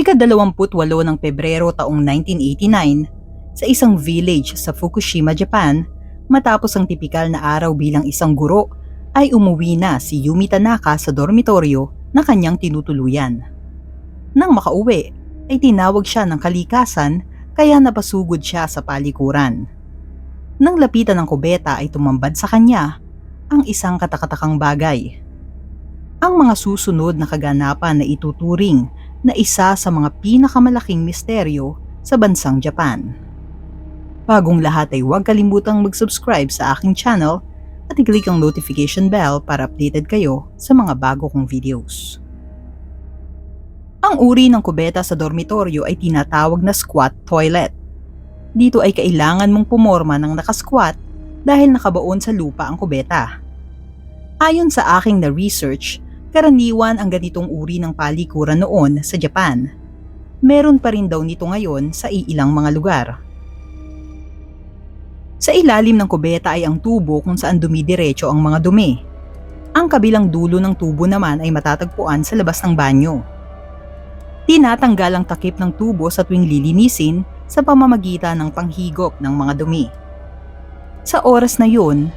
Ika-28 ng Pebrero taong 1989, sa isang village sa Fukushima, Japan, matapos ang tipikal na araw bilang isang guro, ay umuwi na si Yumi Tanaka sa dormitoryo na kanyang tinutuluyan. Nang makauwi, ay tinawag siya ng kalikasan kaya napasugod siya sa palikuran. Nang lapitan ng kubeta ay tumambad sa kanya ang isang katakatakang bagay. Ang mga susunod na kaganapan na ituturing na isa sa mga pinakamalaking misteryo sa bansang Japan. Bagong lahat ay huwag kalimutang mag-subscribe sa aking channel at i-click ang notification bell para updated kayo sa mga bago kong videos. Ang uri ng kubeta sa dormitoryo ay tinatawag na squat toilet. Dito ay kailangan mong pumorma ng nakasquat dahil nakabaon sa lupa ang kubeta. Ayon sa aking na-research, karaniwan ang ganitong uri ng palikuran noon sa Japan. Meron pa rin daw nito ngayon sa iilang mga lugar. Sa ilalim ng kubeta ay ang tubo kung saan dumidiretso ang mga dumi. Ang kabilang dulo ng tubo naman ay matatagpuan sa labas ng banyo. Tinatanggal ang takip ng tubo sa tuwing lilinisin sa pamamagitan ng panghigop ng mga dumi. Sa oras na yun,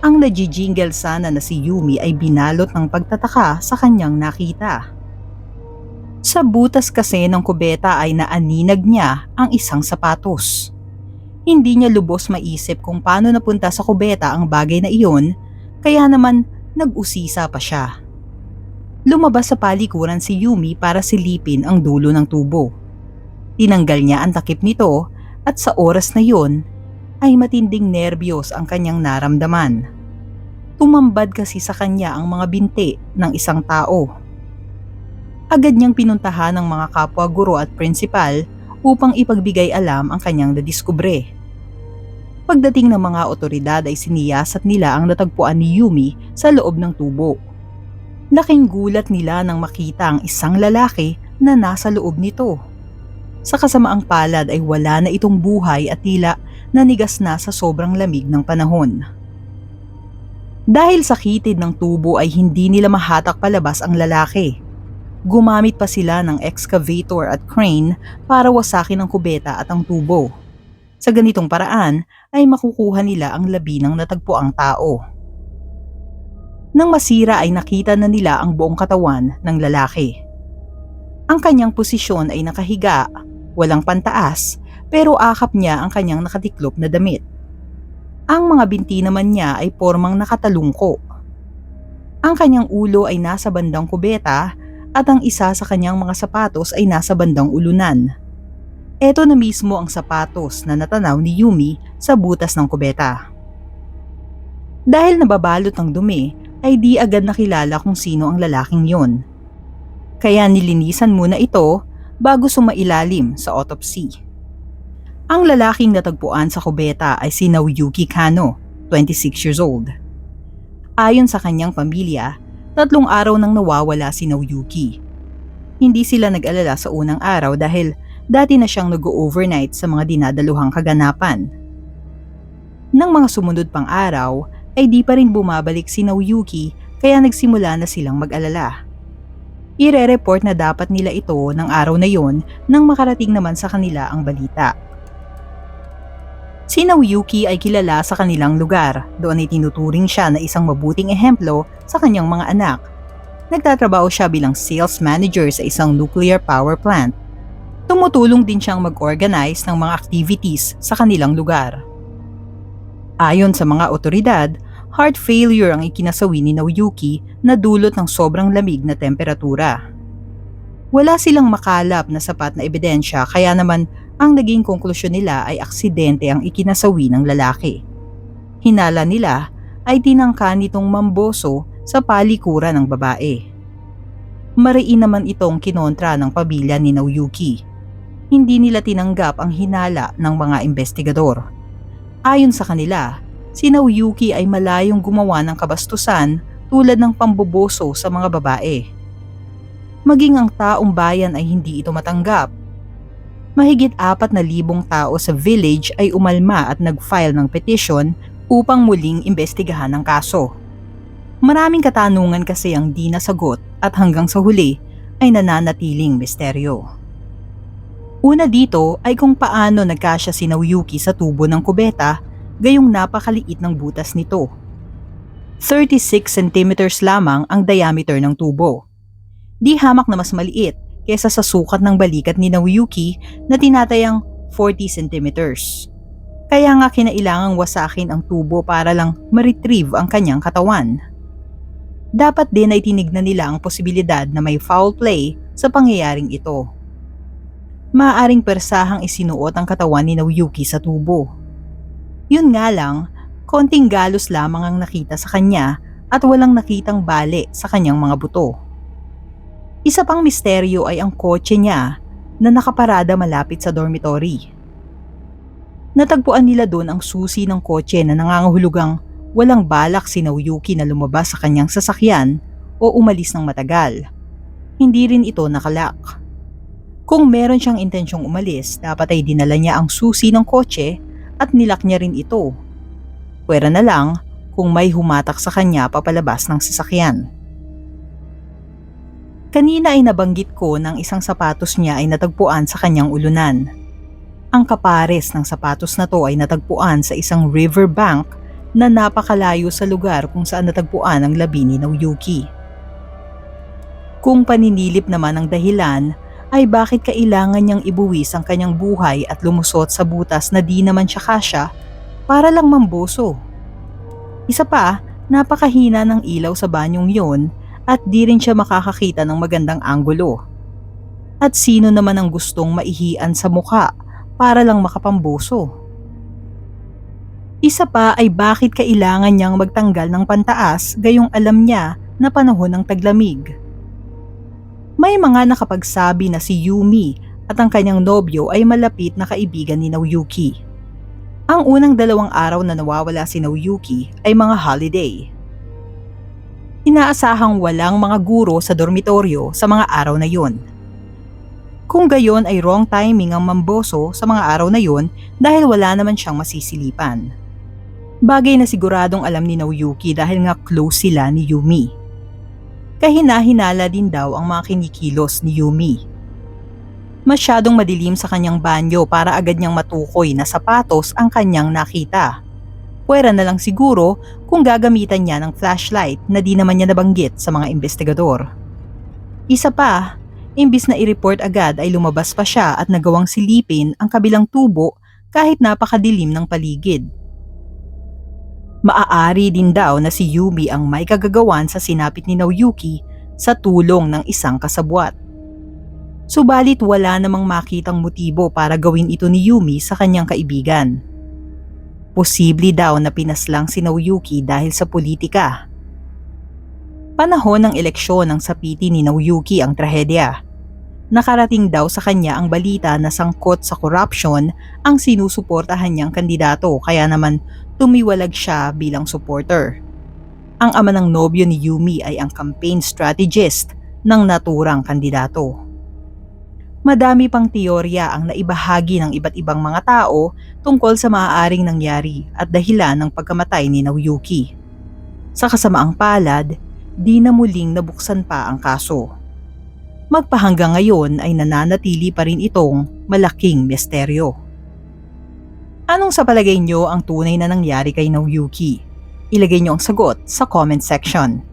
ang najijingle sana na si Yumi ay binalot ng pagtataka sa kanyang nakita. Sa butas kasi ng kubeta ay naaninag niya ang isang sapatos. Hindi niya lubos maisip kung paano napunta sa kubeta ang bagay na iyon, kaya naman nag-usisa pa siya. Lumabas sa palikuran si Yumi para silipin ang dulo ng tubo. Tinanggal niya ang takip nito at sa oras na yun ay matinding nerbiyos ang kanyang naramdaman. Tumambad kasi sa kanya ang mga binti ng isang tao. Agad niyang pinuntahan ng mga kapwa guro at prinsipal upang ipagbigay alam ang kanyang nadiskubre. Pagdating ng mga otoridad ay siniyasat nila ang natagpuan ni Yumi sa loob ng tubo. Laking gulat nila nang makita ang isang lalaki na nasa loob nito. Sa kasamaang palad ay wala na itong buhay at tila nanigas na sa sobrang lamig ng panahon. Dahil sa kitid ng tubo ay hindi nila mahatak palabas ang lalaki. Gumamit pa sila ng excavator at crane para wasakin ang kubeta at ang tubo. Sa ganitong paraan ay makukuha nila ang labi ng natagpuang tao. Nang masira ay nakita na nila ang buong katawan ng lalaki. Ang kanyang posisyon ay nakahiga, walang pantaas, pero akap niya ang kanyang nakatiklop na damit. Ang mga binti naman niya ay formang nakatalungko. Ang kanyang ulo ay nasa bandang kubeta at ang isa sa kanyang mga sapatos ay nasa bandang ulunan. Ito na mismo ang sapatos na natanaw ni Yumi sa butas ng kubeta. Dahil nababalot ng dumi, ay di agad nakilala kung sino ang lalaking yon. Kaya nilinisan muna ito bago sumailalim sa autopsy. Ang lalaking natagpuan sa kubeta ay si Naoyuki Kano, 26 years old. Ayon sa kanyang pamilya, tatlong araw nang nawawala si Naoyuki. Hindi sila nag-alala sa unang araw dahil dati na siyang nag-overnight sa mga dinadaluhang kaganapan. Nang mga sumunod pang araw, ay di pa rin bumabalik si Naoyuki kaya nagsimula na silang mag-alala. Ire-report na dapat nila ito ng araw na yon nang makarating naman sa kanila ang balita. Si Naoyuki ay kilala sa kanilang lugar. Doon ay tinuturing siya na isang mabuting ehemplo sa kanyang mga anak. Nagtatrabaho siya bilang sales manager sa isang nuclear power plant. Tumutulong din siyang mag-organize ng mga activities sa kanilang lugar. Ayon sa mga otoridad, heart failure ang ikinasawi ni Naoyuki na dulot ng sobrang lamig na temperatura. Wala silang makalap na sapat na ebidensya kaya naman ang naging konklusyon nila ay aksidente ang ikinasawi ng lalaki. Hinala nila ay tinangka nitong mamboso sa palikuran ng babae. Mariin naman itong kinontra ng pamilya ni Naoyuki. Hindi nila tinanggap ang hinala ng mga investigador. Ayon sa kanila, si Naoyuki ay malayong gumawa ng kabastusan tulad ng pamboboso sa mga babae. Maging ang taong bayan ay hindi ito matanggap mahigit apat na libong tao sa village ay umalma at nag-file ng petition upang muling imbestigahan ang kaso. Maraming katanungan kasi ang di nasagot at hanggang sa huli ay nananatiling misteryo. Una dito ay kung paano nagkasya si Naoyuki sa tubo ng kubeta gayong napakaliit ng butas nito. 36 centimeters lamang ang diameter ng tubo. Di hamak na mas maliit kesa sa sukat ng balikat ni Naoyuki na tinatayang 40 centimeters. Kaya nga kinailangang wasakin ang tubo para lang ma-retrieve ang kanyang katawan. Dapat din ay tinignan nila ang posibilidad na may foul play sa pangyayaring ito. Maaring persahang isinuot ang katawan ni Naoyuki sa tubo. Yun nga lang, konting galos lamang ang nakita sa kanya at walang nakitang bale sa kanyang mga buto. Isa pang misteryo ay ang kotse niya na nakaparada malapit sa dormitory. Natagpuan nila doon ang susi ng kotse na nangangahulugang walang balak si Naoyuki na lumabas sa kanyang sasakyan o umalis ng matagal. Hindi rin ito nakalak. Kung meron siyang intensyong umalis, dapat ay dinala niya ang susi ng kotse at nilak niya rin ito. Pwera na lang kung may humatak sa kanya papalabas ng sasakyan. Kanina ay nabanggit ko ng isang sapatos niya ay natagpuan sa kanyang ulunan. Ang kapares ng sapatos na to ay natagpuan sa isang riverbank na napakalayo sa lugar kung saan natagpuan ang labi ni Naoyuki. Kung paninilip naman ang dahilan, ay bakit kailangan niyang ibuwis ang kanyang buhay at lumusot sa butas na di naman siya kasya para lang mamboso. Isa pa, napakahina ng ilaw sa banyong yon at di rin siya makakakita ng magandang anggulo. At sino naman ang gustong maihian sa muka para lang makapamboso? Isa pa ay bakit kailangan niyang magtanggal ng pantaas gayong alam niya na panahon ng taglamig. May mga nakapagsabi na si Yumi at ang kanyang nobyo ay malapit na kaibigan ni Naoyuki. Ang unang dalawang araw na nawawala si Naoyuki ay mga holiday. Inaasahang walang mga guro sa dormitoryo sa mga araw na yon. Kung gayon ay wrong timing ang mamboso sa mga araw na yon dahil wala naman siyang masisilipan. Bagay na siguradong alam ni Naoyuki dahil nga close sila ni Yumi. Kahina-hinala din daw ang mga kinikilos ni Yumi. Masyadong madilim sa kanyang banyo para agad niyang matukoy na sapatos ang kanyang nakita. Pwera na lang siguro kung gagamitan niya ng flashlight na di naman niya nabanggit sa mga investigador. Isa pa, imbis na i-report agad ay lumabas pa siya at nagawang silipin ang kabilang tubo kahit napakadilim ng paligid. Maaari din daw na si Yumi ang may kagagawan sa sinapit ni Naoyuki sa tulong ng isang kasabwat. Subalit wala namang makitang motibo para gawin ito ni Yumi sa kanyang kaibigan. Posible daw na pinaslang si Naoyuki dahil sa politika. Panahon ng eleksyon ng sapiti ni Naoyuki ang trahedya. Nakarating daw sa kanya ang balita na sangkot sa corruption ang sinusuportahan niyang kandidato kaya naman tumiwalag siya bilang supporter. Ang ama ng nobyo ni Yumi ay ang campaign strategist ng naturang kandidato. Madami pang teorya ang naibahagi ng iba't ibang mga tao tungkol sa maaaring nangyari at dahilan ng pagkamatay ni Naoyuki. Sa kasamaang palad, di na muling nabuksan pa ang kaso. Magpahanggang ngayon ay nananatili pa rin itong malaking misteryo. Anong sa palagay nyo ang tunay na nangyari kay Naoyuki? Ilagay nyo ang sagot sa comment section.